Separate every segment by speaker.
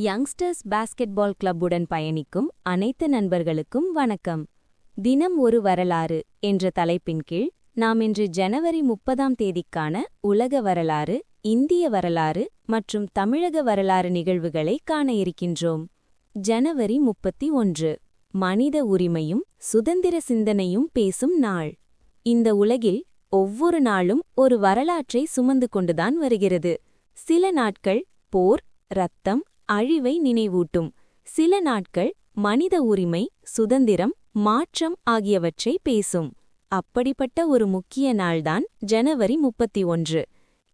Speaker 1: Youngsters basketball கிளப்புடன் பயணிக்கும் அனைத்து நண்பர்களுக்கும் வணக்கம். தினம் ஒரு வரலாறு என்ற தலைப்பின் கீழ் நாம் இன்று ஜனவரி முப்பதாம் தேதிக்கான உலக வரலாறு இந்திய வரலாறு மற்றும் தமிழக வரலாறு நிகழ்வுகளை காண இருக்கின்றோம். ஜனவரி முப்பத்தி ஒன்று. மனித உரிமையும் சுதந்திர சிந்தனையும் பேசும் நாள். இந்த உலகில் ஒவ்வொரு நாளும் ஒரு வரலாற்றை சுமந்து கொண்டுதான் வருகிறது. சில நாட்கள் போர் ரத்தம் அழிவை நினைவூட்டும். சில நாட்கள் மனித உரிமை சுதந்திரம் மாற்றம் ஆகியவற்றை பேசும். அப்படிப்பட்ட ஒரு முக்கிய நாள்தான் ஜனவரி முப்பத்தி ஒன்று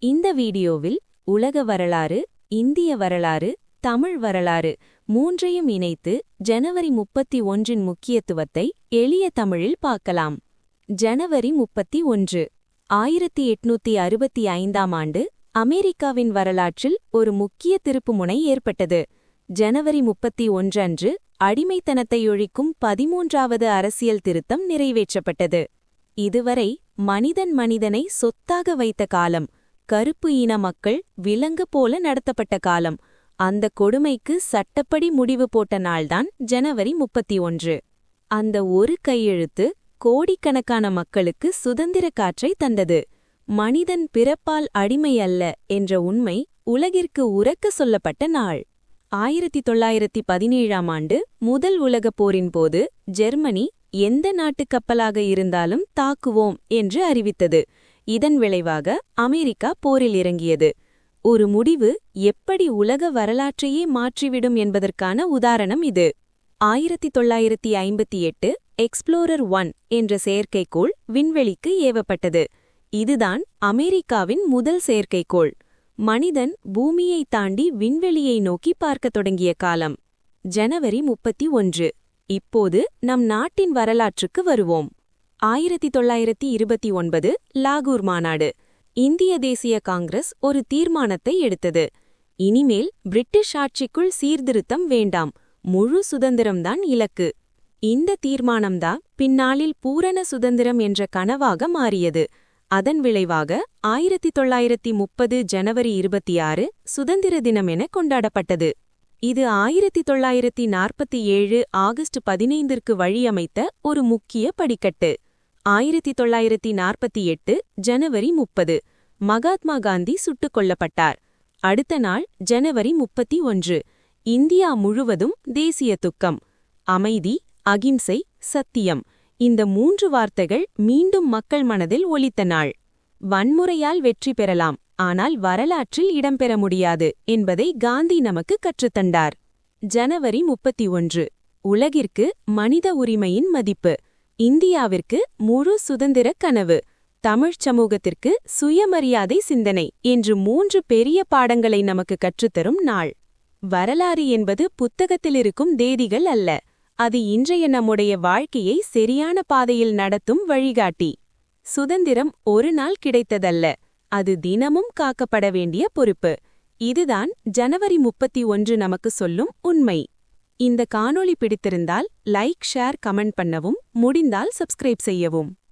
Speaker 1: இந்த வீடியோவில் உலக வரலாறு இந்திய வரலாறு தமிழ் வரலாறு மூன்றையும் இணைத்து ஜனவரி முப்பத்தி ஒன்றின் முக்கியத்துவத்தை எளிய தமிழில் பார்க்கலாம். ஜனவரி முப்பத்தி ஒன்று ஆயிரத்தி எட்நூத்தி அறுபத்தி ஐந்தாம் ஆண்டு அமெரிக்காவின் வரலாற்றில் ஒரு முக்கிய திருப்புமுனை ஏற்பட்டது. ஜனவரி முப்பத்தி ஒன்றன்று அடிமைத்தனத்தை ஒழிக்கும் பதிமூன்றாவது அரசியல் திருத்தம் நிறைவேற்றப்பட்டது. இதுவரை மனிதன் மனிதனை சொத்தாக வைத்த காலம் கருப்பு இன மக்கள் விலங்கு போல நடத்தப்பட்ட காலம். அந்த கொடுமைக்கு சட்டப்படி முடிவு போட்ட நாள்தான் ஜனவரி முப்பத்தி ஒன்று. அந்த ஒரு கையெழுத்து கோடிக்கணக்கான மக்களுக்கு சுதந்திர காற்றை தந்தது. மனிதன் பிறப்பால் அடிமை அல்ல என்ற உண்மை உலகிற்கு உறக்க சொல்லப்பட்ட நாள். ஆயிரத்தி தொள்ளாயிரத்தி பதினேழாம் ஆண்டு முதல் உலகப் போரின் போது ஜெர்மனி எந்த நாட்டுக் கப்பலாக இருந்தாலும் தாக்குவோம் என்று அறிவித்தது. இதன் விளைவாக அமெரிக்கா போரில் இறங்கியது. ஒரு முடிவு எப்படி உலக வரலாற்றையே மாற்றிவிடும் என்பதற்கான உதாரணம் இது. ஆயிரத்தி தொள்ளாயிரத்தி ஐம்பத்தி எட்டு எக்ஸ்ப்ளோரர் ஒன் என்ற செயற்கைக்கோள் விண்வெளிக்கு ஏவப்பட்டது. இதுதான் அமெரிக்காவின் முதல் செயற்கைக்கோள். மனிதன் பூமியை தாண்டி விண்வெளியை நோக்கி பார்க்கத் தொடங்கிய காலம். ஜனவரி முப்பத்தி ஒன்று. இப்போது நம் நாட்டின் வரலாற்றுக்கு வருவோம். ஆயிரத்தி தொள்ளாயிரத்தி இருபத்தி ஒன்பது லாகூர் மாநாடு. இந்திய தேசிய காங்கிரஸ் ஒரு தீர்மானத்தை எடுத்தது. இனிமேல் பிரிட்டிஷ் ஆட்சிக்குள் சீர்திருத்தம் வேண்டாம். முழு சுதந்திரம்தான் இலக்கு. இந்த தீர்மானம்தான் பின்னாளில் பூரண சுதந்திரம் என்ற கனவாக மாறியது. அதன் விளைவாக ஆயிரத்தி தொள்ளாயிரத்தி முப்பது ஜனவரி இருபத்தி ஆறு சுதந்திர தினம் என கொண்டாடப்பட்டது. இது ஆயிரத்தி தொள்ளாயிரத்தி நாற்பத்தி ஏழு ஆகஸ்ட் பதினைந்திற்கு வழியமைத்த ஒரு முக்கிய படிக்கட்டு. ஆயிரத்தி தொள்ளாயிரத்தி நாற்பத்தி எட்டு ஜனவரி முப்பது மகாத்மா காந்தி சுட்டுக் கொல்லப்பட்டார். அடுத்த நாள் ஜனவரி முப்பத்தி ஒன்று இந்தியா முழுவதும் தேசிய துக்கம் அமைதி அகிம்சை சத்தியம். இந்த மூன்று வார்த்தைகள் மீண்டும் மக்கள் மனதில் ஒலித்த நாள். வன்முறையால் வெற்றி பெறலாம். ஆனால் வரலாற்றில் இடம்பெற முடியாது என்பதை காந்தி நமக்கு கற்றுத்தந்தார். ஜனவரி முப்பத்தி ஒன்று. உலகிற்கு மனித உரிமையின் மதிப்பு. இந்தியாவிற்கு முழு சுதந்திர கனவு. தமிழ்ச் சமூகத்திற்கு சுயமரியாதை சிந்தனை என்று மூன்று பெரிய பாடங்களை நமக்கு கற்றுத்தரும் நாள். வரலாறு என்பது புத்தகத்தில் இருக்கும் தேதிகள் அல்ல. அது இன்றைய நம்முடைய வாழ்க்கையை சரியான பாதையில் நடத்தும் வழிகாட்டி. சுதந்திரம் ஒரு நாள் கிடைத்ததல்ல. அது தினமும் காக்கப்பட வேண்டிய பொறுப்பு. இதுதான் ஜனவரி முப்பத்தி ஒன்று நமக்கு சொல்லும் உண்மை. இந்த காணொளி பிடித்திருந்தால் லைக் ஷேர் கமெண்ட் பண்ணவும் முடிந்தால் சப்ஸ்கிரைப் செய்யவும்.